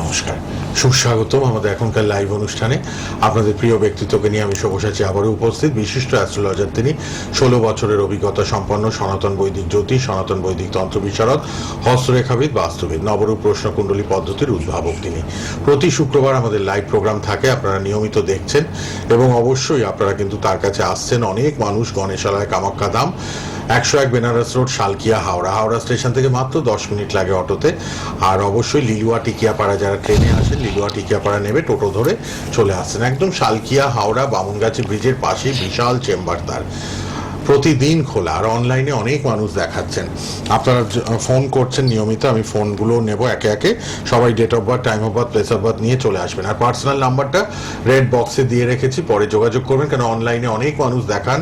নমস্কার। সুস্বাগতম আমাদের এখনকার লাইভ অনুষ্ঠানে। আপনাদের প্রিয় ব্যক্তিত্বকে নিয়ে আমি সব্যসাচী আবারও উপস্থিত। বিশিষ্ট অ্যাস্ট্রোলজার তিনি, ষোলো বছরের অভিজ্ঞতা সম্পন্ন সনাতন বৈদিক জ্যোতিষ সনাতন বৈদিক তন্ত্র বিশারদ, হস্তরেখাবিদ, বাস্তুবিদ, নবরূপ প্রশ্নকুণ্ডলী পদ্ধতির উদ্ভাবক তিনি। প্রতি শুক্রবার আমাদের লাইভ প্রোগ্রাম থাকে, আপনারা নিয়মিত দেখছেন এবং অবশ্যই আপনারা কিন্তু তার কাছে আসছেন। অনেক মানুষ গণেশালয় কামাখ্যা ধাম একশো এক বেনারস রোড, শালকিয়া, হাওড়া। হাওড়া স্টেশন থেকে মাত্র দশ মিনিট লাগে অটোতে। আর অবশ্যই লিলুয়া টিকিয়াপাড়া, যারা ট্রেনে আসেন, লিলুয়া টিকিয়াপাড়া নেবে টোটো ধরে চলে আসছেন। একদম শালকিয়া, হাওড়া, বামুনগাছি ব্রিজের পাশে বিশাল চেম্বার তার। প্রতিদিন খোলা। আর অনলাইনে অনেক মানুষ দেখাচ্ছেন। আপনারা ফোন করছেন নিয়মিত, আমি ফোনগুলো নেব একে একে। সবাই date of birth time of birth place of birth নিয়ে চলে আসবেন। আর পার্সোনাল নাম্বারটা রেড বক্সে দিয়ে রেখেছি, পরে যোগাযোগ করবেন, কেন অনলাইনে অনেক মানুষ দেখান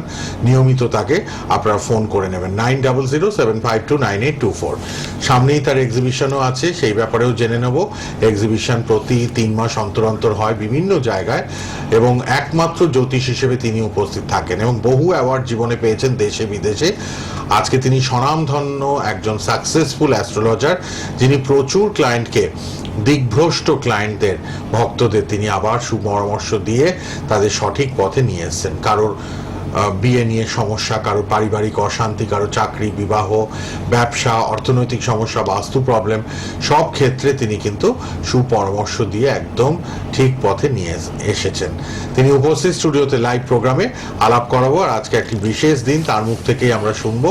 নিয়মিত তাকে। আপনারা ফোন করে নেবেন। Nine double zero seven five two nine eight two four সামনেই তার এক্সিবিশনও আছে, সেই ব্যাপারেও জেনে নেব। এক্সিবিশন প্রতি তিন মাস অন্তর অন্তর হয় বিভিন্ন জায়গায় এবং একমাত্র জ্যোতিষ হিসেবে তিনি উপস্থিত থাকেন এবং বহু অ্যাওয়ার্ড জীবনে পেয়েছেন দেশে বিদেশে। আজকে তিনি স্বনামধন্য একজন সাকসেসফুল অ্যাস্ট্রোলজার যিনি প্রচুর ক্লায়েন্টকে দিগ্ভ্রষ্ট ক্লায়েন্টদের ভক্তদের তিনি আবার সুপরামর্শ দিয়ে তাদের সঠিক পথে নিয়ে এসছেন। কারোর বিয়ে নিয়ে সমস্যা, কারও পারিবারিক অশান্তি, কারও চাকরি, বিবাহ, ব্যবসা, অর্থনৈতিক সমস্যা, বাস্তু প্রবলেম সব ক্ষেত্রে তিনি কিন্তু সুপরামর্শ দিয়ে একদম ঠিক পথে নিয়ে এসেছেন। তিনি উপস্থিত স্টুডিওতে লাইভ প্রোগ্রামে আলাপ করাবো, আর আজকে একটি বিশেষ দিন, তার মুখ থেকেই আমরা শুনব।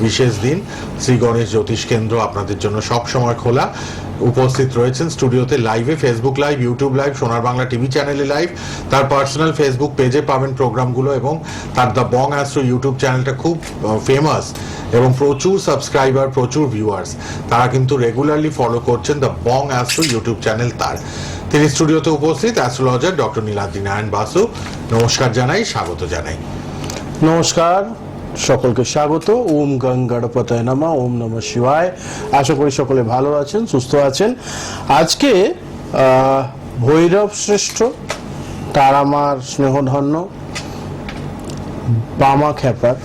বিশেষ দিন, শ্রী গণেশ জ্যোতিষ কেন্দ্র আপনাদের জন্য সব সময় খোলা। উপস্থিত রয়েছেন স্টুডিওতে লাইভে Facebook live YouTube live Sonar Bangla TV চ্যানেলে লাইভ তার পার্সোনাল ফেসবুক পেজে পাবেন প্রোগ্রামগুলো এবং তার দ্য বং অ্যাস্ট্রো ইউটিউব চ্যানেলটা খুব ফেমাস এবং প্রচুর সাবস্ক্রাইবার প্রচুর ভিউয়ার্স তারা কিন্তু রেগুলারলি ফলো করছেন the Bong astro YouTube channel তার। তিনি স্টুডিওতে উপস্থিত অ্যাস্ট্রোলজার ডক্টর নীলাদ্রি নারায়ণ বাসু। নমস্কার জানাই, স্বাগত জানাই। নমস্কার। সকলকে স্বাগত। ওম গঙ্গাড়পতায় নামা, ওম নম শিবায়। আশা করি সকলে ভালো আছেন, সুস্থ আছেন। আজকে ভৈরব শ্রেষ্ঠ, তার আমার স্নেহধন্য, বামা খ্যাপার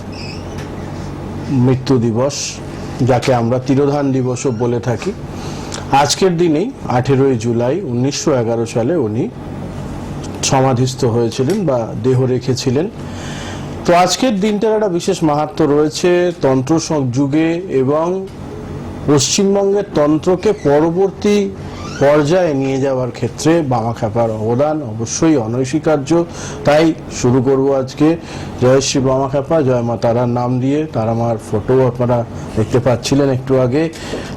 মৃত্যু দিবস, যাকে আমরা তিরোধান দিবসও বলে থাকি। আজকের দিনেই, আঠেরোই জুলাই উনিশশো এগারো সালে উনি সমাধিস্থ হয়েছিলেন বা দেহ রেখেছিলেন। তো আজকের দিনটার একটা বিশেষ মাহাত্ম রয়েছে তন্ত্র যুগে এবং পশ্চিমবঙ্গের তন্ত্রকে পরবর্তী পর্যায়ে নিয়ে যাওয়ার ক্ষেত্রে বামাখ্যাপার অবদান অবশ্যই অনস্বীকার্য। তাই শুরু করব আজকে। জয় শ্রী বামাখ্যাপা জয় মা তারার নাম দিয়ে। তারা মার ফটো আপনারা দেখতে পাচ্ছিলেন একটু আগে।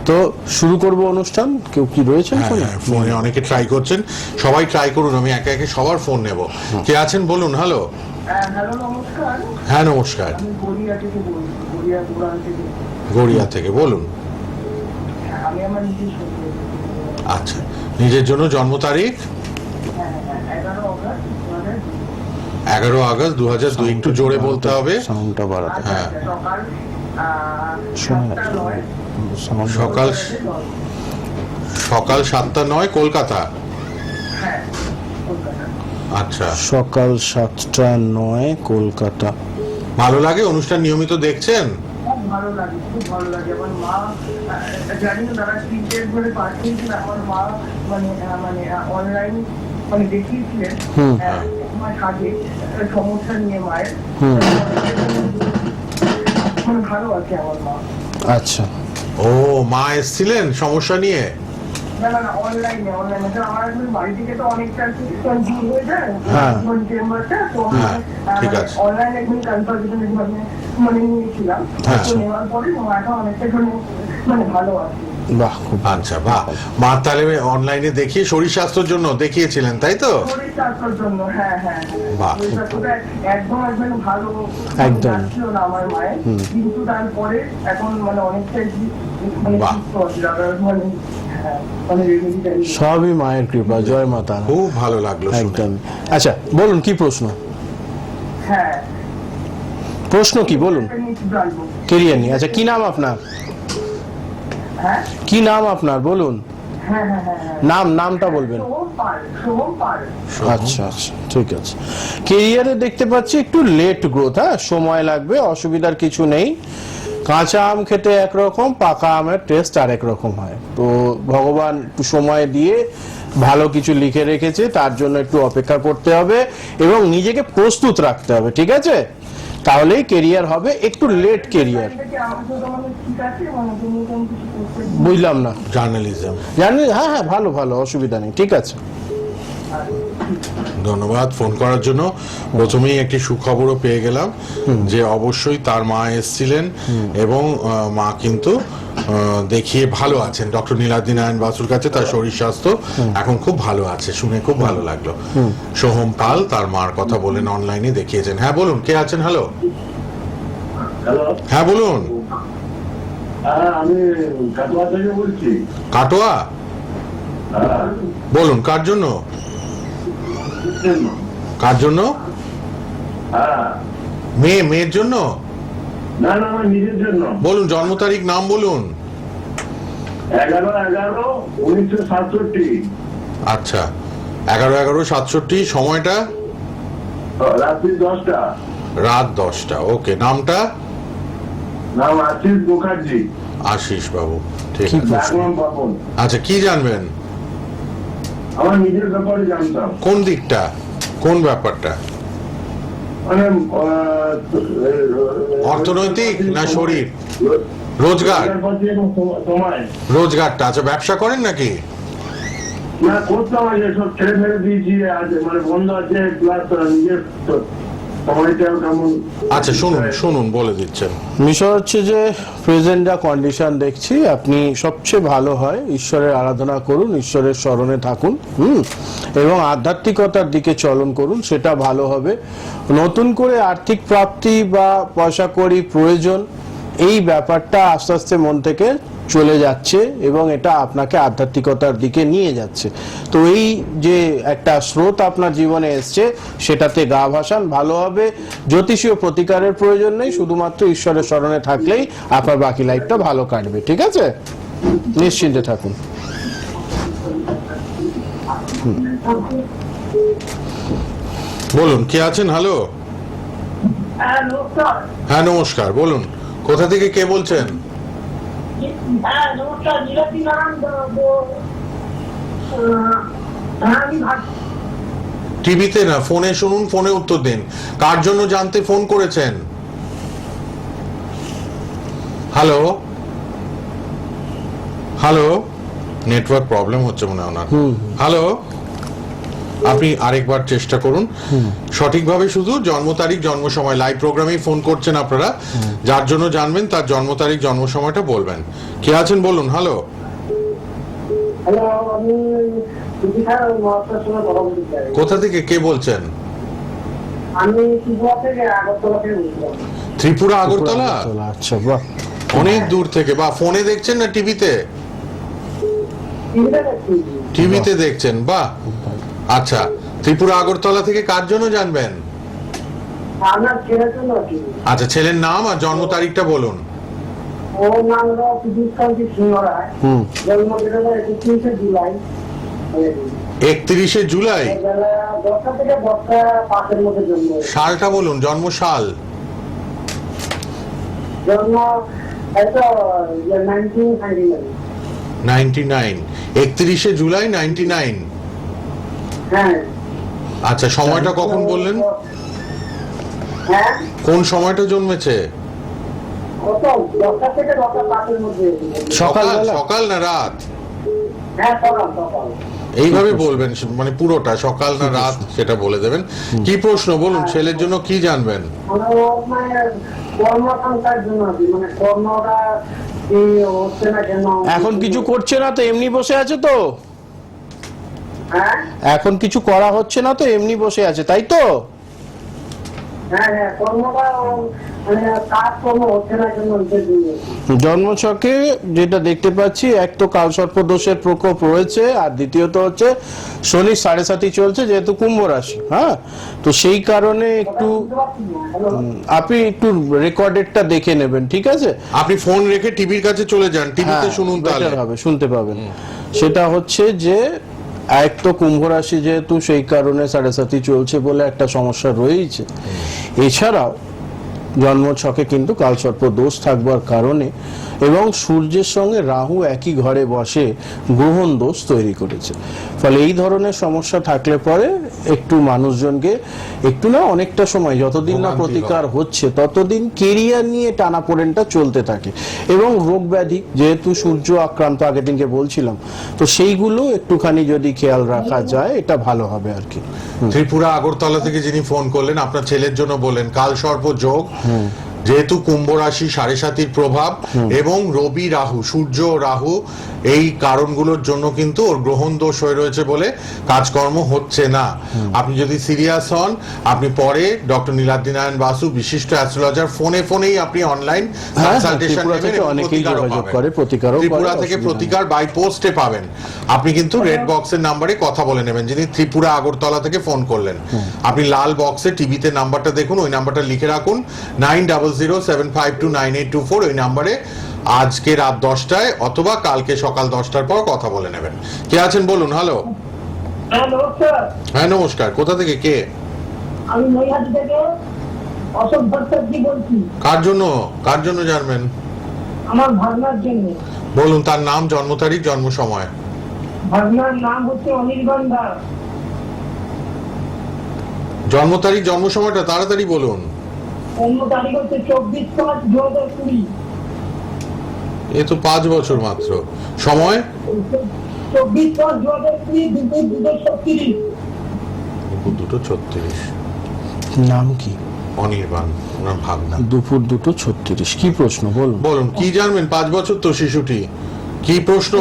তো শুরু করব অনুষ্ঠান। কেউ কি রয়েছেন হ্যাঁ? হ্যাঁ, ফোনে অনেকে ট্রাই করছেন। সবাই ট্রাই করুন আমি একে একে সবার ফোন নেব। কে আছেন বলুন? হ্যালো হ্যাঁ, নমস্কার। হ্যাঁ নমস্কার। গড়িয়া থেকে বলুন। হ্যাঁ, আচ্ছা নিজের জন্য জন্ম তারিখ? হ্যাঁ হ্যাঁ এগারো আগস্ট দু হাজার দুই একটু জোরে বলতে হবে। সাউন্ডটা বাড়াতে হ্যাঁ। সকাল সাতটা নয়। সকাল সকাল সাতটা নয় কলকাতা। আচ্ছা। সকাল সাতটা নয় কলকাতা। ভালো লাগে? অনুষ্ঠান নিয়মিত দেখছেন? ভালো লাগে খুব ভালো লাগে। আমার মা জানি না তারা প্রিন্টেড করে পাঠিয়েছিল আমার মা মানে মানে অনলাইন মানে দেখিয়েছিলেন হুম। আহ, এক মাস আগে একটা সমস্যা নিয়ে মায়ের। হুম। মানে ভালো আছে আমার মা। আচ্ছা। ও মা এসছিলেন সমস্যা নিয়ে? না না না অনলাইনে অনলাইনে তো আমার বাড়ি থেকে তো অনেকটা দূর হয়ে যায় হ্যাঁ। মানে চেম্বারটা তো হ্যাঁ, ঠিক আছে। অনলাইনে একদিন কনসালটেশন মানে মানে নিয়েছিলাম। তো নেওয়ার পরে মা অনেকটা মানে মানে ভালো আছে। বাহ খুব আচ্ছা বাহ। মা তাহলে অনলাইনে দেখিয়ে শরীর স্বাস্থ্যের জন্য দেখিয়েছিলেন তাই তো? হ্যাঁ হ্যাঁ। একদম কিন্তু তারপরে এখন মানে অনেকটাই সবই মায়ের কৃপা জয় মাতা খুব ভালো লাগল একদম। আচ্ছা বলুন কি প্রশ্ন? হ্যাঁ। প্রশ্ন কি বলুন? কেরিয়ার নিয়ে আচ্ছা কি নাম আপনার? হ্যাঁ? কি নাম আপনার বলুন? হ্যাঁ নাম নামটা বলবেন। আচ্ছা আচ্ছা ঠিক আছে। কেরিয়ারে দেখতে পাচ্ছি একটু লেট গ্রোথ হ্যাঁ? সময় লাগবে অসুবিধার কিছু নেই। কাঁচা আম খেতে একরকম পাকা আমের টেস্ট আরেক রকম হয়। তো ভগবান একটু সময় দিয়ে ভালো কিছু লিখে রেখেছে তার জন্য একটু অপেক্ষা করতে হবে এবং নিজেকে প্রস্তুত রাখতে হবে ঠিক আছে? তাহলেই কেরিয়ার হবে একটু লেট কেরিয়ার বুঝলাম না। জার্নালিজম জানি হ্যাঁ হ্যাঁ ভালো ভালো অসুবিধা নেই ঠিক আছে। ধন্যবাদ ফোন করার জন্য। প্রথমেই একটি সুখবরও পেয়ে গেলাম যে অবশ্যই তার মা এসেছিলেন এবং মা কিন্তু দেখিয়ে ভালো আছেন। ডক্টর নীলাদ্রি নারায়ণ বাসুর কাছে তার শরীর স্বাস্থ্য এখন খুব ভালো আছে শুনে খুব ভালো লাগল। সোহম পাল তার মার কথা বলেন অনলাইনে দেখিয়েছেন। হ্যাঁ বলুন কে আছেন? হ্যালো। হ্যাঁ বলুন। হ্যাঁ আমি কাটোয়া থেকে বলছি। কাটোয়া? হ্যাঁ। বলুন কার জন্য? কার জন্য? হ্যাঁ। মেয়ে মেয়ের জন্য? না না আমার নিজের জন্য। বলুন জন্ম তারিখ নাম বলুন। এগারো এগারো উনিশশো সাতষট্টি। আচ্ছা এগারো এগারো সাতষট্টি সময়টা? রাত্রি দশটা। রাত দশটা ওকে নামটা? নাম আশিস মুখার্জি। আশিস বাবু ঠিক আছে। আচ্ছা কি জানবেন? আমার নিজের ব্যাপারে জানতাম। কোন দিকটা? কোন ব্যাপারটা? মানে অর্থনৈতিক না শরীর? রোজগার? রোজগারটা আচ্ছা ব্যবসা করেন নাকি? না করতাম সব ছেড়ে ফেলে দিয়েছি মানে বন্ধ আছে প্লাস নিজের আচ্ছা শুনুন শুনুন, বলে দিচ্ছেন। বিষয় হচ্ছে যে প্রেজেন্ট যা কন্ডিশন দেখছি, আপনি সবচেয়ে ভালো হয় ঈশ্বরের আরাধনা করুন, ঈশ্বরের স্মরণে থাকুন, হুম? এবং আধ্যাত্মিকতার দিকে চলন করুন, সেটা ভালো হবে। নতুন করে আর্থিক প্রাপ্তি বা পয়সা করি প্রয়োজন, এই ব্যাপারটা আস্তে আস্তে মন থেকে চলে যাচ্ছে এবং এটা আপনাকে আধ্যাত্মিকতার দিকে নিয়ে যাচ্ছে। তো এই যে একটা স্রোত আপনার জীবনে এসছে সেটাতে গা ভাসান ভালো হবে। জ্যোতিষীয় প্রতিকারের প্রয়োজন নেই শুধুমাত্র ঈশ্বরের স্মরণে থাকলেই আপনার বাকি লাইফটা ভালো কাটবে ঠিক আছে? নিশ্চিন্তে থাকুন। বলুন কে আছেন? হ্যালো? হ্যাঁ নমস্কার। হ্যাঁ নমস্কার। বলুন কোথা থেকে কে বলছেন? টিভিতে না ফোনে শুনুন ফোনে উত্তর দিন। কার জন্য জানতে ফোন করেছেন? হ্যালো? হ্যালো? নেটওয়ার্ক প্রবলেম হচ্ছে মনে হয় ওনার। হ্যালো? আপনি আরেকবার চেষ্টা করুন। সঠিকভাবে শুধু জন্ম তারিখ জন্ম সময় লাইভ প্রোগ্রামেই ফোন করছেন আপনারা। যার জন্য জানবেন তার জন্ম তারিখ জন্ম সময়টা বলবেন। কে আছেন বলুন? হ্যালো কথা থেকে কে বলছেন? ত্রিপুরা আগরতলা আচ্ছা বাহ। অনেক দূর থেকে। বা ফোনে দেখছেন না টিভিতে টিভিতে টিভিতে দেখছেন বাহ। আচ্ছা ত্রিপুরা আগরতলা থেকে কার জন্য জানবেন? আচ্ছা ছেলের নাম আর জন্ম তারিখটা বলুন। ওর নাম সিংহ রায় একত্রিশে জুলাই। একত্রিশে সালটা বলুন জন্ম সাল নাইন। একত্রিশে জুলাই নাইনটি নাইন। হ্যাঁ। আচ্ছা সময়টা কখন বললেন? হ্যাঁ? কোন সময়টা জন্মেছে? সকাল সকাল না রাত? হ্যাঁ এইভাবে বলবেন মানে পুরোটা সকাল না রাত সেটা বলে দেবেন। কি প্রশ্ন? বলুন ছেলের জন্য কি জানবেন? মানে মানে মানে এখন কিছু করছে না তো এমনি বসে আছে তো। এখন কিছু করা হচ্ছে না তো এমনি বসে আছে তাই তো? হ্যাঁ হ্যাঁ মানে। জন্মছকে যেটা দেখতে পাচ্ছি এক তো কালসর্প দোষের প্রকোপ রয়েছে আর দ্বিতীয়ত হচ্ছে শনি সাড়ে সাতই চলছে যেহেতু কুম্ভ রাশি হ্যাঁ? তো সেই কারণে একটু? আপনি একটু রেকর্ডেডটা দেখে নেবেন ঠিক আছে? আপনি ফোন রেখে টিভির কাছে চলে যান টিভিতে হ্যাঁ, শুনুন তাহলে। হবে শুনতে পাবেন। সেটা হচ্ছে যে এক তো কুম্ভ রাশি যেহেতু, সেই কারণে সাড়ে সাতই চলছে বলে একটা সমস্যা রয়েছে এছাড়াও জন্ম ছকে কিন্তু কালসর্প দোষ থাকবার কারণে এবং সূর্যের সঙ্গে রাহু একই ঘরে বসে গ্রহণ দোষ তৈরি করেছে। ফলে এই ধরনের সমস্যা থাকলে পরে একটু মানুষজনকে একটু না অনেকটা সময় যতদিন না প্রতিকার হচ্ছে ততদিন কেরিয়ার নিয়ে টানাপোড়েনটা চলতে থাকে এবং রোগ ব্যাধি যেহেতু সূর্য আক্রান্ত আগের দিনকে বলছিলাম তো সেইগুলো একটুখানি যদি খেয়াল রাখা যায় এটা ভালো হবে আর কি। ত্রিপুরা আগরতলা থেকে যিনি ফোন করলেন আপনার ছেলের জন্য বলেন কাল সর্প যোগ যেহেতু কুম্ভ রাশি সাড়ে সাতির প্রভাব এবং রবি রাহু সূর্য রাহু এই কারণগুলোর জন্য কিন্তু ওর গ্রহণ দোষ হয়ে রয়েছে বলে কাজকর্ম হচ্ছে না। আপনি যদি সিরিয়াস হন আপনি পরে ডক্টর নীলাদ্রি নারায়ণ বাসু বিশিষ্ট অ্যাস্ট্রোলজার ফোনে ফোনেই আপনি অনলাইন হ্যাঁ, কনসালটেশন করে, প্রতিকারও ত্রিপুরা থেকে প্রতিকার বাই পোস্টে পাবেন। আপনি কিন্তু রেড বক্সের নাম্বারে কথা বলে নেবেন যিনি ত্রিপুরা আগরতলা থেকে ফোন করলেন। আপনি লাল বক্সে টিভিতে নাম্বারটা দেখুন ওই নাম্বারটা লিখে রাখুন nine double zero seven five two nine eight two four ওই নাম্বারে আজকে রাত দশটায় অথবা কালকে সকাল দশটার পর কথা বলে নেবেন কে আছেন বলুন হ্যালো হ্যাঁ নমস্কার হ্যাঁ কোথা থেকে কে আমি থেকে অশোক বলছি কার জন্য কার জন্য জানবেন আমার ভাগনার জন্য বলুন তার নাম জন্ম তারিখ জন্ম সময় ভাগনার নাম হচ্ছে অনির্বাণ দাস জন্ম তারিখ জন্ম সময়টা তাড়াতাড়ি বলুন অন্য তারিখ হচ্ছে চব্বিশ পাঁচ দু হাজার কুড়ি। এ তো পাঁচ বছর মাত্র। সময়? চব্বিশ পাঁচ দু হাজার কুড়ি দুপুর দুটো ছত্রিশ। দুপুর দুটো ছত্রিশ। নাম কি? অনির্বাণ ওনার ভাবনা। দুপুর দুটো ছত্রিশ। কি প্রশ্ন বলুন। বলুন কি জানবেন? পাঁচ বছর তো শিশুটি। কি প্রশ্ন?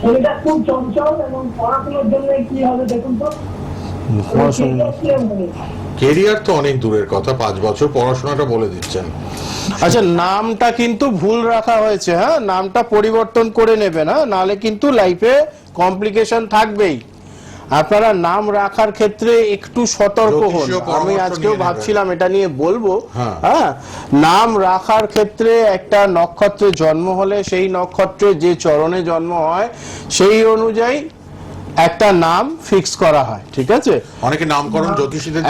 ছেলেটা খুব চঞ্চল এবং পড়াশোনার জন্য কি হবে দেখুন তো? পড়াশোনা কেরিয়ার তো অনেক দূরের কথা পাঁচ বছর পড়াশোনাটা বলে দিচ্ছেন। আচ্ছা নামটা কিন্তু ভুল রাখা হয়েছে হ্যাঁ? নামটা পরিবর্তন করে নেবেন হ্যাঁ? নাহলে কিন্তু লাইফে কমপ্লিকেশন থাকবেই। আপনারা নাম রাখার ক্ষেত্রে একটু সতর্ক হন। আমি আজকেও ভাবছিলাম এটা নিয়ে বলব হ্যাঁ। হ্যাঁ? নাম রাখার ক্ষেত্রে একটা নক্ষত্রে জন্ম হলে সেই নক্ষত্রে যে চরণে জন্ম হয় সেই অনুযায়ী একটা নাম ফিক্স করা হয় ঠিক আছে? অনেকে নামকরণ জ্যোতিষীদের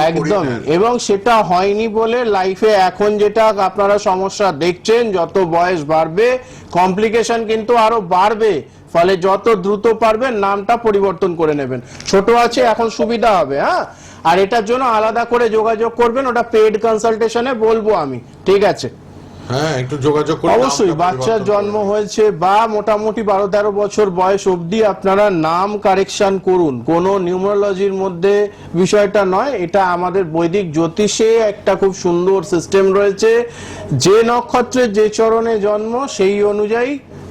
নেন। এবং সেটা হয়নি বলে লাইফে এখন যেটা আপনারা সমস্যা দেখছেন যত বয়স বাড়বে কমপ্লিকেশন কিন্তু আরও বাড়বে। ফলে যত দ্রুত পারবেন নামটা পরিবর্তন করে নেবেন। ছোট আছে এখন সুবিধা হবে হ্যাঁ? আর এটার জন্য আলাদা করে যোগাযোগ করবেন ওটা পেড কনসালটেশনে বলব আমি ঠিক আছে? হ্যাঁ একটু যোগাযোগ করে অবশ্যই বাচ্চার জন্ম হয়েছে বা মোটামুটি বারো তেরো বছর বয়স অবধি আপনারা নাম কারেকশন করুন। কোনো নিউমারোলজির মধ্যে বিষয়টা নয় এটা আমাদের বৈদিক জ্যোতিষে একটা খুব সুন্দর সিস্টেম রয়েছে। যে নক্ষত্রের যে চরণে জন্ম সেই অনুযায়ী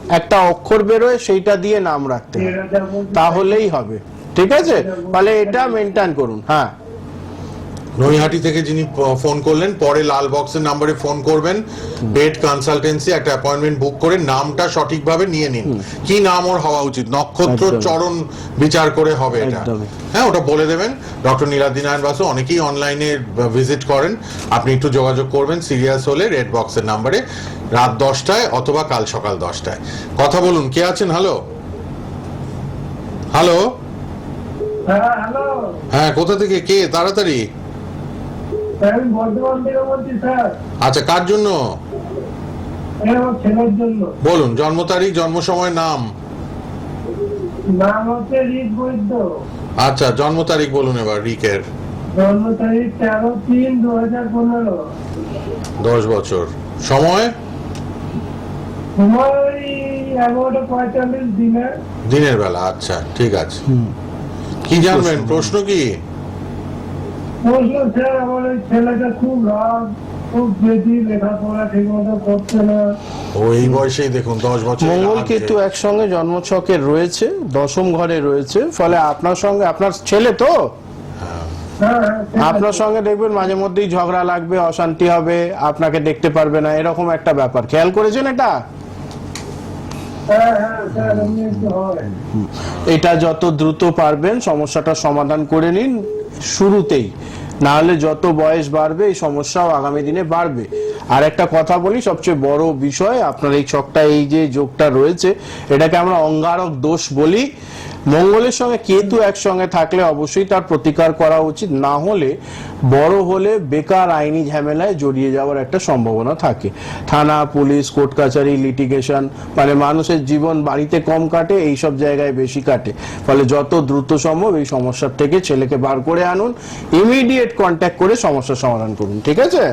একটা অক্ষর বেরোয় সেইটা দিয়ে নাম রাখতে হবে। তাহলেই হবে। ঠিক আছে? তাহলে এটা মেনটেন করুন হ্যাঁ। নৈহাটি থেকে যিনি ফোন করলেন পরে লাল বক্সের নাম্বারে ফোন করবেন। বেড কনসালটেন্সি একটা অ্যাপয়েন্টমেন্ট বুক করে নামটা সঠিকভাবে নিয়ে নিন। কি নাম ওর হওয়া উচিত? নক্ষত্র চরণ বিচার করে হবে এটা। হ্যাঁ ওটা বলে দেবেন। ডক্টর নীলাদ্রি নারায়ণ বাসু অনেকেই অনলাইনে ভিজিট করেন। আপনি একটু যোগাযোগ করবেন সিরিয়াস হলে রেড বক্সের নাম্বারে রাত দশটায় অথবা কাল সকাল দশটায়। কথা বলুন কে আছেন? হ্যালো হ্যালো হ্যাঁ হ্যালো হ্যাঁ কোথা থেকে? কে? তাড়াতাড়ি। আমি বর্ধমান থেকে বলছি স্যার। আচ্ছা কার জন্য? আমার ছেলের জন্য। বলুন জন্ম তারিখ জন্ম সময় নাম। নাম হচ্ছে রিক বৈদ্য। আচ্ছা জন্ম তারিখ বলুন এবার রিকের। জন্ম তারিখ তেরো তিন দু হাজার পনেরো। দশ বছর। সময়? সময় এগারোটা পঁয়তাল্লিশ দিনে দিনের বেলা আচ্ছা ঠিক আছে। কি জানবেন? প্রশ্ন কি? প্রশ্ন স্যার আমার ওই ছেলেটা খুব রাগ খুব জেদি লেখাপড়া ঠিক মতো করছে না ও এই বয়সেই দেখুন দশ বছর মঙ্গল কেতু একসঙ্গে জন্মছকে রয়েছে দশম ঘরে রয়েছে ফলে আপনার সঙ্গে আপনার ছেলে তো। আপনার সঙ্গে দেখবেন মাঝে মধ্যেই ঝগড়া লাগবে অশান্তি হবে আপনাকে দেখতে পারবে না এরকম একটা ব্যাপার। খেয়াল করেছেন এটা? এটা যত দ্রুত পারবেন সমস্যাটা সমাধান করে নিন। শুরুতেই। না হলে যত বয়স বাড়বে, এই সমস্যাও আগামী দিনে বাড়বে। আর একটা কথা বলি, সবচেয়ে বড় বিষয়, আপনার এই ছকটা, এই যে যোগটা রয়েছে, এটাকে আমরা অঙ্গারক দোষ বলি। মঙ্গলের সঙ্গে কেতু একসঙ্গে থাকলে অবশ্যই তার প্রতিকার করা উচিত। না হলে বড় হলে বেকার আইনি ঝামেলায় জড়িয়ে যাওয়ার একটা সম্ভাবনা থাকে। থানা পুলিশ কোর্ট কাছারি লিটিগেশন মানে মানুষের জীবন বাড়িতে কম কাটে এই সব জায়গায় বেশি কাটে। ফলে যত দ্রুত সম্ভব এই সমস্যার থেকে ছেলেকে বার করে আনুন ইমিডিয়েট কন্ট্যাক্ট করে সমস্যার সমাধান করুন ঠিক আছে?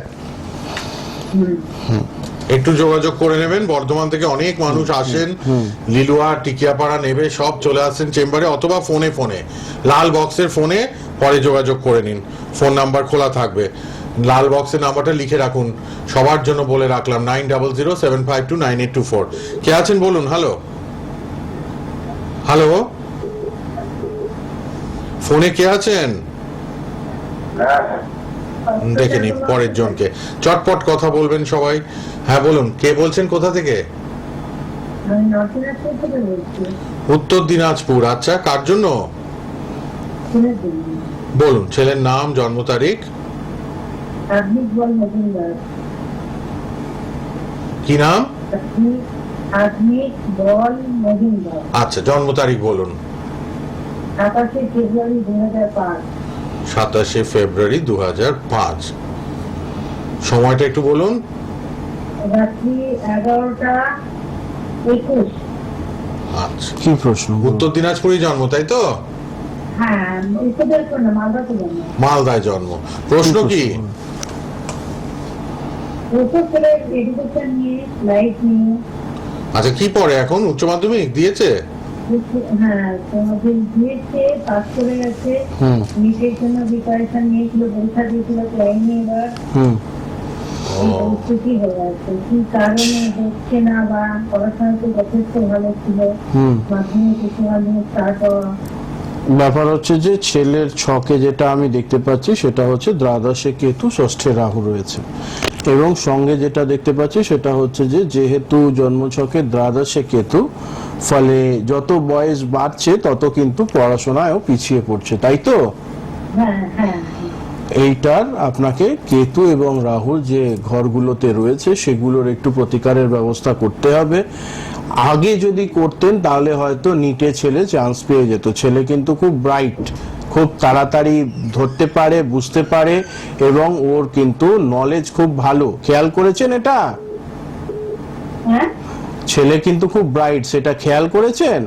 একটু যোগাযোগ করে নেবেন। বর্ধমান থেকে অনেক মানুষ আসেন। লিলুয়া টিকিয়াপাড়া নেবে সব চলে আসেন চেম্বারে অথবা ফোনে ফোনে। লাল বক্সের ফোনে পরে যোগাযোগ করে নিন। ফোন নাম্বার খোলা থাকবে। লাল বক্সের নাম্বারটা লিখে রাখুন। সবার জন্য বলে রাখলাম nine double zero seven five two nine eight two four. কে আছেন বলুন? হ্যালো। হ্যালো। ফোনে কে আছেন? দেখে নি পরের জনকে। চটপট কথা বলবেন সবাই। হ্যাঁ বলুন, কে বলছেন কোথা থেকে? উত্তর দিনাজপুর। আচ্ছা কার জন্য? বলুন, ছেলের নাম, জন্ম তারিখ। কি নাম? আচ্ছা জন্ম তারিখ বলুন। ফেব্রুয়ারি দু হাজার পাঁচ সাতাশে ফেব্রুয়ারি দু পাঁচ। সময়টা একটু বলুন। আচ্ছা। কি প্রশ্ন? উত্তর দিনাজপুরই জন্ম তাই তো? হ্যাঁ মালদায় জন্ম। প্রশ্ন কি আচ্ছা কি পড়ে এখন? উচ্চ মাধ্যমিক দিয়েছে? হ্যাঁ তোমাদের দিয়েছে পাস করে গেছে। নিটের জন্য প্রিপারেশন নিয়েছিল পরীক্ষা দিয়েছিল ক্লাইনে এবার। হুম। হয়ে আছে কি কারণে হচ্ছে না বা পড়াশোনা তো যথেষ্ট ভালো ছিল মাধ্যমিক উচ্চ মাধ্যমিক স্টার্ট ব্যাপার হচ্ছে যে ছেলের ছকে যেটা আমি দেখতে পাচ্ছি সেটা হচ্ছে দ্বাদশে কেতু ষষ্ঠে রাহু রয়েছে। এবং সঙ্গে যেটা দেখতে পাচ্ছি সেটা হচ্ছে যে যেহেতু জন্মছকে দ্বাদশে কেতু ফলে যত বয়স বাড়ছে তত কিন্তু পড়াশোনায়ও পিছিয়ে পড়ছে তাই তো? হ্যাঁ হ্যাঁ। এইটার আপনাকে কেতু এবং রাহুল যে ঘরগুলোতে রয়েছে সেগুলোর একটু প্রতিকারের ব্যবস্থা করতে হবে। আগে যদি করতেন তাহলে হয়তো নিটে ছেলে চান্স পেয়ে যেত। ছেলে কিন্তু খুব ব্রাইট খুব তাড়াতাড়ি ধরতে পারে বুঝতে পারে এবং ওর কিন্তু নলেজ খুব ভালো। খেয়াল করেছেন এটা? হ্যাঁ? ছেলে কিন্তু খুব ব্রাইট সেটা খেয়াল করেছেন?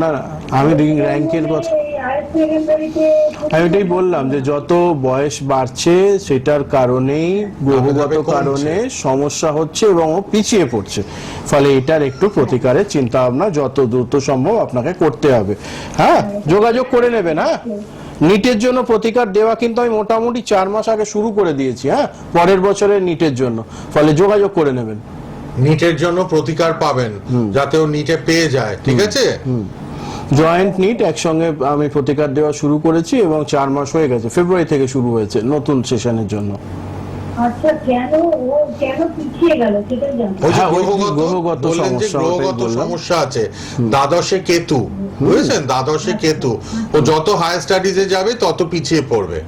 না না আমি র্যাঙ্কের কথা আমি এটাই বললাম যে যত বয়স বাড়ছে সেটার কারণেই গ্রহগত। কারণে সমস্যা হচ্ছে এবং ও পিছিয়ে পড়ছে। ফলে এটার একটু প্রতিকারের চিন্তা ভাবনা যত দ্রুত সম্ভব আপনাকে করতে হবে। হ্যাঁ? যোগাযোগ করে নেবেন হ্যাঁ? নিটের জন্য প্রতিকার দেওয়া কিন্তু আমি মোটামুটি চার মাস আগে শুরু করে দিয়েছি হ্যাঁ? পরের বছরের নিটের জন্য। ফলে যোগাযোগ করে নেবেন। নিটের জন্য প্রতিকার পাবেন যাতে ও নিটে পেয়ে যায় ঠিক আছে? জয়েন্ট নিট একসঙ্গে আমি প্রতিকার দেওয়া শুরু করেছি এবং চার মাস হয়ে গেছে ফেব্রুয়ারি থেকে শুরু হয়েছে নতুন সেশনের জন্য। আচ্ছা কেন ও কেন পিছিয়ে গেল সেটাই জানতে ওই যে হ্যাঁ, গ্রহগত গ্রহগত সমস্যা, আছে। দ্বাদশে কেতু বুঝেছেন? দ্বাদশে কেতু। ও যত হায়ার স্টাডিজে যাবে তত পিছিয়ে পড়বে।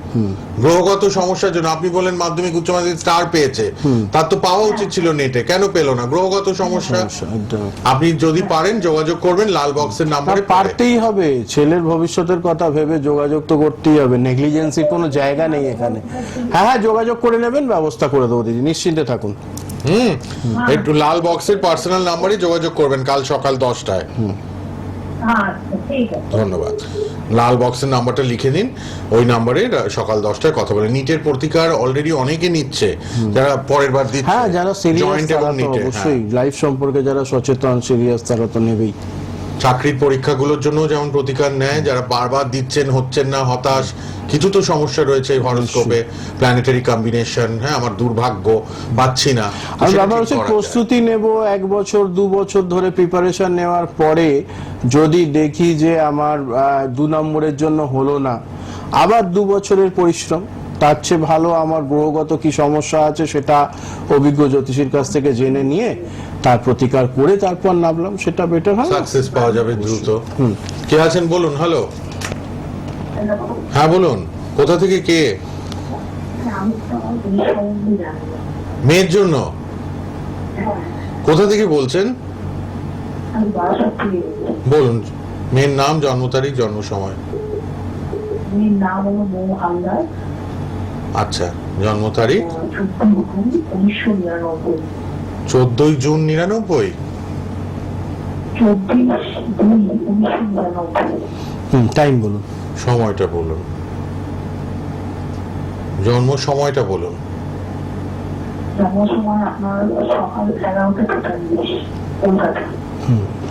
গ্রহগত সমস্যার জন্য আপনি বলেন মাধ্যমিক উচ্চ মাধ্যমিক স্টার পেয়েছে। তার তো পাওয়া উচিত ছিল নেটে কেন পেল না? গ্রহগত সমস্যা। আপনি যদি পারেন যোগাযোগ করবেন লাল বক্সের নাম্বারে পারতেই হবে। ছেলের ভবিষ্যতের কথা ভেবে যোগাযোগ তো করতেই হবে। নেগলিজেন্সির কোনো জায়গা নেই এখানে। হ্যাঁ হ্যাঁ যোগাযোগ করে নেবেন ব্যবস্থা করে দেবো দিদি নিশ্চিন্তে থাকুন। হুম একটু লাল বক্সের পার্সোনাল নাম্বারে যোগাযোগ করবেন কাল সকাল দশটায়। আচ্ছা ঠিক আছে। ধন্যবাদ। লাল বক্সের নাম্বারটা লিখে দিন ওই নাম্বারে সকাল দশটায় কথা বলে। নিটের প্রতিকার অলরেডি অনেকে নিচ্ছে। যারা পরের বার দিচ্ছে হ্যাঁ যারা সিরিয়াস তারা তো অবশ্যই লাইফ সম্পর্কে যারা সচেতন সিরিয়াস তারা তো নেবেই। চাকরির পরীক্ষাগুলোর জন্য যেমন প্রতিকার নেয় যারা বারবার দিচ্ছেন হচ্ছেন না হতাশ কিছু তো সমস্যা রয়েছে হরস্কোপে প্ল্যানেটারি কম্বিনেশন হ্যাঁ আমার দুর্ভাগ্য পাচ্ছি না। তো ব্যাপার হচ্ছে প্রস্তুতি নেব এক বছর দু বছর ধরে প্রিপারেশন নেওয়ার পরে যদি দেখি যে আমার দু নম্বরের জন্য হলো না আবার দু বছরের পরিশ্রম তার চেয়ে ভালো আমার গ্রহগত কি সমস্যা আছে সেটা অভিজ্ঞ জ্যোতিষীর কাছ থেকে জেনে নিয়ে তার প্রতিকার করে তারপর নামলাম, সেটা বেটার হয়? সাকসেস পাওয়া যাবে দ্রুত। কে আছেন বলুন? হ্যালো হ্যাঁ বলুন। কোথা থেকে কে। মেয়ের জন্য? কোথা থেকে বলছেন। বলুন। মেয়ের নাম, জন্ম তারিখ, জন্ম সময়। আচ্ছা জন্ম তারিখ? উনিশশো নিরানব্বই চোদ্দই জুন নিরানব্বই। টাইম বলুন। সময়টা বলুন। জন্ম সময়টা বলুন।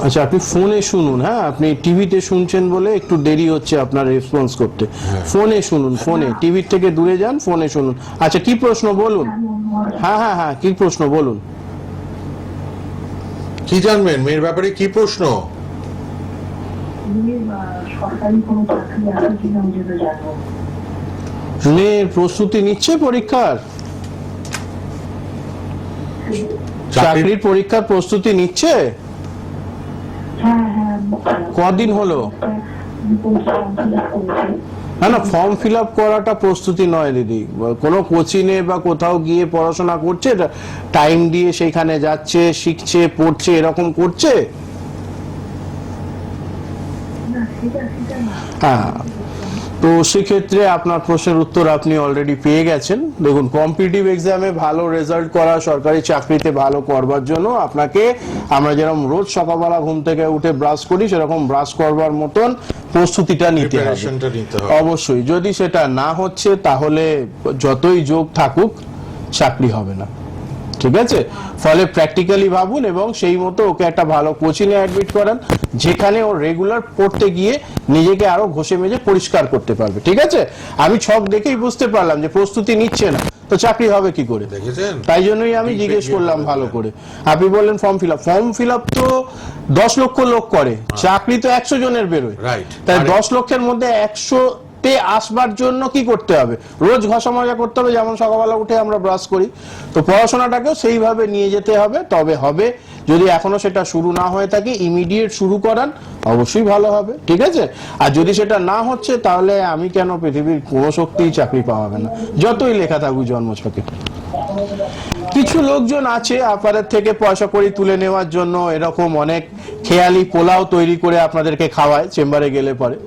আচ্ছা আপনি ফোনে শুনুন হ্যাঁ? আপনি টিভিতে শুনছেন বলে একটু দেরি হচ্ছে আপনার রেসপন্স করতে। ফোনে শুনুন ফোনে। টিভির থেকে দূরে যান ফোনে শুনুন। আচ্ছা কি প্রশ্ন বলুন? হ্যাঁ হ্যাঁ হ্যাঁ কি প্রশ্ন বলুন? কি জানবেন? মেয়ের ব্যাপারে কি প্রশ্ন? মেয়ের প্রস্তুতি নিচ্ছে পরীক্ষার? চাকরির পরীক্ষার প্রস্তুতি নিচ্ছে? হ্যাঁ হ্যাঁ। কদিন হলো? না না ফর্ম ফিল আপ করাটা প্রস্তুতি নয় দিদি। কোনো কোচিংয়ে বা কোথাও গিয়ে পড়াশোনা করছে টাইম দিয়ে সেইখানে যাচ্ছে শিখছে পড়ছে এরকম করছে? না হ্যাঁ। তো সেক্ষেত্রে আপনার প্রশ্নের উত্তর আপনি অলরেডি পেয়ে গেছেন। দেখুন কম্পিটিটিভ এক্সামে ভালো রেজাল্ট করা সরকারি চাকরিতে ভালো করবার জন্য আপনাকে আমরা যেরকম রোজ সকালবেলা ঘুম থেকে উঠে ব্রাশ করি সেরকম ব্রাশ করবার মতন প্রস্তুতিটা নিতে হবে। নিতে হবে। অবশ্যই যদি সেটা না হচ্ছে তাহলে যতই যোগ থাকুক চাকরি হবে না। ঠিক আছে? ফলে প্র্যাকটিক্যালি ভাবুন এবং সেই মতো ওকে একটা ভালো কোচিংয়ে অ্যাডমিট করান যেখানে ও রেগুলার পড়তে গিয়ে নিজেকে আরও ঘষে মেজে পরিষ্কার করতে পারবে ঠিক আছে? আমি ছক দেখেই বুঝতে পারলাম যে প্রস্তুতি নিচ্ছে না তো চাকরি হবে কি করে? দেখেছেন? তাই জন্যই আমি জিজ্ঞেস করলাম ভালো করে। আপনি বললেন form fill up form fill up তো দশ লক্ষ লোক করে চাকরি তো একশো জনের বেরোয়। তাই দশ লক্ষের মধ্যে একশো তে আসবার জন্য কি করতে হবে? রোজ ঘষা মজা করতে হবে, যেমন সকালবেলা উঠে আমরা ব্রাশ করি। তো পড়াশোনাটাকেও সেইভাবে নিয়ে যেতে হবে, তবে হবে। যদি এখনও সেটা শুরু না হয়ে থাকে ইমিডিয়েট শুরু করান, অবশ্যই ভালো হবে, ঠিক আছে? আর যদি সেটা না হচ্ছে, তাহলে আমি কেন পৃথিবীর কোনো শক্তিই চাকরি পাওয়াবে না? যতই লেখা থাকুক জন্মছকে কিছু লোকজন আছে, আপনাদের থেকে পয়সা কড়ি তুলে নেওয়ার জন্য এরকম অনেক খেয়ালি পোলাও তৈরি করে আপনাদেরকে খাওয়ায়, চেম্বারে গেলে পরে।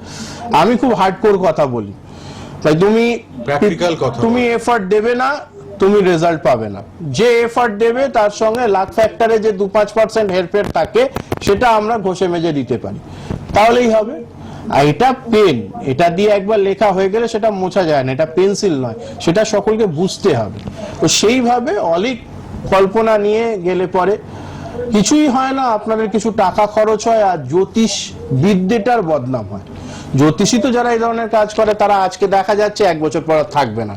আমি খুব হার্ডকোর কথা বলি। তাই তুমি Practical কথা তুমি এফার্ট দেবে না তুমি রেজাল্ট পাবে না। যে এফার্ট দেবে তার সঙ্গে লাখ ফ্যাক্টরে যে দু পাঁচ পার্সেন্ট হেরফের থাকে সেটা আমরা ঘষে মেজে দিতে পারি। তাহলেই হবে। আর এটা পেন এটা দিয়ে একবার লেখা হয়ে গেলে সেটা মোছা যায় না এটা পেন্সিল নয় সেটা সকলকে বুঝতে হবে। তো সেইভাবে অলিক কল্পনা নিয়ে গেলে পরে কিছুই হয় না আপনাদের কিছু টাকা খরচ হয় আর জ্যোতিষ বিদ্যেটার বদনাম হয়। জ্যোতিষী তো যারা এই ধরনের কাজ করে তারা আজকে দেখা যাচ্ছে এক বছর পর থাকবে না।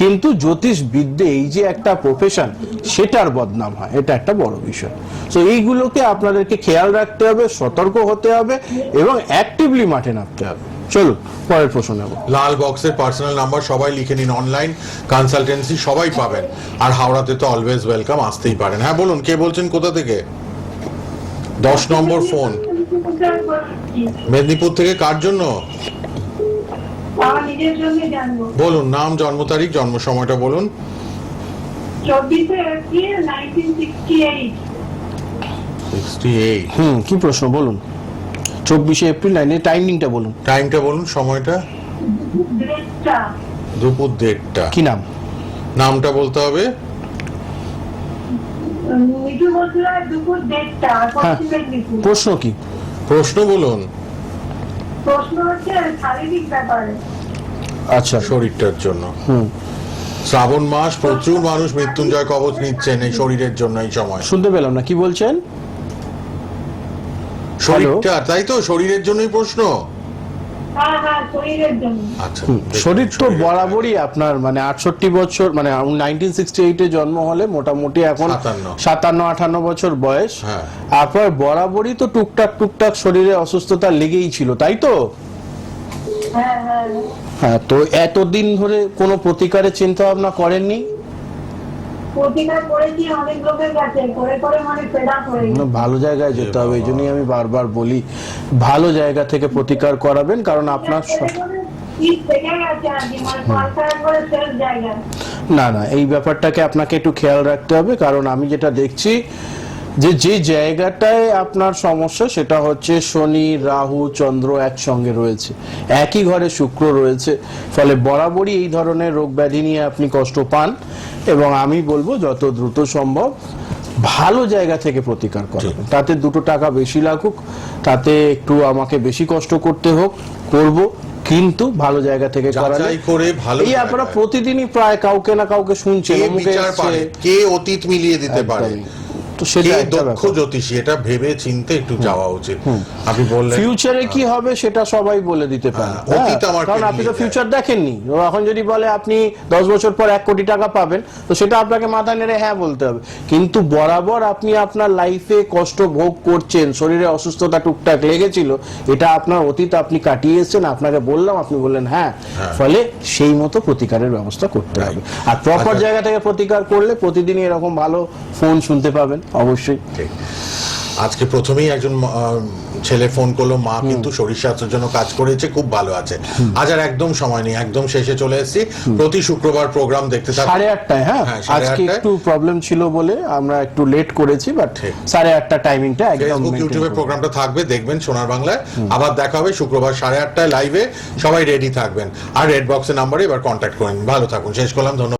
কিন্তু জ্যোতিষ বিদ্যে এই যে একটা প্রফেশন সেটার বদনাম হয়। এটা একটা বড় বিষয়। তো এইগুলোকে আপনাদেরকে খেয়াল রাখতে হবে সতর্ক হতে হবে এবং অ্যাক্টিভলি মাঠে নামতে হবে। চলুন পরের প্রশ্ন নেব। লাল বক্সের পার্সোনাল নাম্বার সবাই লিখে নিন অনলাইন কনসালটেন্সি সবাই পাবেন। আর হাওড়াতে তো অলওয়েজ ওয়েলকাম আসতেই পারেন। হ্যাঁ বলুন কে বলছেন কোথা থেকে? দশ নম্বর ফোন মেদিনীপুর থেকে কার জন্য? আমার নিজের জন্য জানব। বলুন নাম জন্ম তারিখ জন্ম সময়টা বলুন। হুম কি প্রশ্ন বলুন। চব্বিশে এপ্রিল লাইনে টাইমিংটা বলুন। টাইমটা বলুন সময়টা? দুপুর দেড়টা। কি নাম? নামটা বলতে হবে? হ্যাঁ প্রশ্ন কি? প্রশ্ন বলুন। প্রশ্ন হচ্ছে শারীরিক ব্যাপারে। আচ্ছা শরীরটার জন্য। হুম। শ্রাবণ মাস প্রচুর মানুষ মৃত্যুঞ্জয় কবচ নিচ্ছেন এই শরীরের জন্য এই সময়। শুনতে পেলাম না কি বলছেন? শরীরটা তাই তো শরীরের জন্যই প্রশ্ন। শরীর তো বরাবরই আপনার মানে আটষট্টি বছর মানে নাইনটিন সিক্সটি এইটে জন্ম হলে মোটামুটি এখন সাতান্ন। আটান্ন বছর বয়স। হ্যাঁ। আপনার বরাবরই তো টুকটাক টুকটাক শরীরে অসুস্থতা লেগেই ছিল তাই তো? হ্যাঁ হ্যাঁ। হ্যাঁ তো এতদিন ধরে কোনো প্রতিকারের চিন্তা ভাবনা করেননি? ভালো জায়গায় যেতে হবে এই জন্যই আমি বারবার বলি ভালো জায়গা থেকে প্রতিকার করাবেন কারণ আপনার মানে না না এই ব্যাপারটাকে আপনাকে একটু খেয়াল রাখতে হবে কারণ আমি যেটা দেখছি যে যে জায়গাটায় আপনার সমস্যা সেটা হচ্ছে শনি রাহু চন্দ্র একসঙ্গে রয়েছে। একই ঘরে শুক্র রয়েছে। ফলে বরাবরই এই ধরনের রোগ ব্যাধি নিয়ে আপনি কষ্ট পান এবং আমি বলব যত দ্রুত সম্ভব ভালো জায়গা থেকে প্রতিকার করাবেন তাতে দুটো টাকা বেশি লাগুক তাতে একটু আমাকে বেশি কষ্ট করতে হোক করব কিন্তু ভালো জায়গা থেকে যাচাই করে ভালো এই আপনারা প্রতিদিনই প্রায় কাউকে না কাউকে শুনছেন কে অতীত মিলিয়ে দিতে পারে। তো সেটা দক্ষ জ্যোতিষী এটা ভেবে চিনতে একটু যাওয়া উচিত। আপনি বললেন ফিউচারে কি হবে সেটা সবাই বলে দিতে পারে। হ্যাঁ, অতীত আমার কারণ আপনি তো ফিউচার দেখেননি। এখন যদি বলে আপনি দশ বছর পর এক কোটি টাকা পাবেন তো সেটা আপনাকে মাথা নেড়ে হ্যাঁ বলতে হবে। কিন্তু বরাবর আপনি আপনার লাইফে কষ্ট ভোগ করছেন শরীরে অসুস্থতা টুকটাক লেগেছিল এটা আপনার অতীত আপনি কাটিয়ে এসেছেন আপনাকে বললাম আপনি বললেন হ্যাঁ। ফলে সেই মতো প্রতিকারের ব্যবস্থা করতে হবে। আর প্রপার আচ্ছা। জায়গা থেকে প্রতিকার করলে প্রতিদিনই এরকম ভালো ফোন শুনতে পাবেন। অবশ্যই। ঠিক। আজকে প্রথমেই একজন ছেলে ফোন করল মা কিন্তু শরীর স্বাস্থ্যের জন্য কাজ করেছে খুব ভালো আছে। আজ আর একদম সময় নেই একদম শেষে চলে এসেছি। প্রতি শুক্রবার প্রোগ্রাম দেখতে থাকুন সাড়ে আটটায় হ্যাঁ? হ্যাঁ, আজকে। একটু প্রবলেম ছিল বলে আমরা একটু লেট করেছি বাট সাড়ে আটটা টাইমিংটা একদম ইউটিউবে প্রোগ্রামটা থাকবে দেখবেন সোনার বাংলায়। আবার দেখা হবে শুক্রবার সাড়ে আটটায় লাইভে সবাই রেডি থাকবেন। আর রেড বক্সের নাম্বারে এবার কন্ট্যাক্ট করেন ভালো থাকুন শেষ করলাম ধন্যবাদ।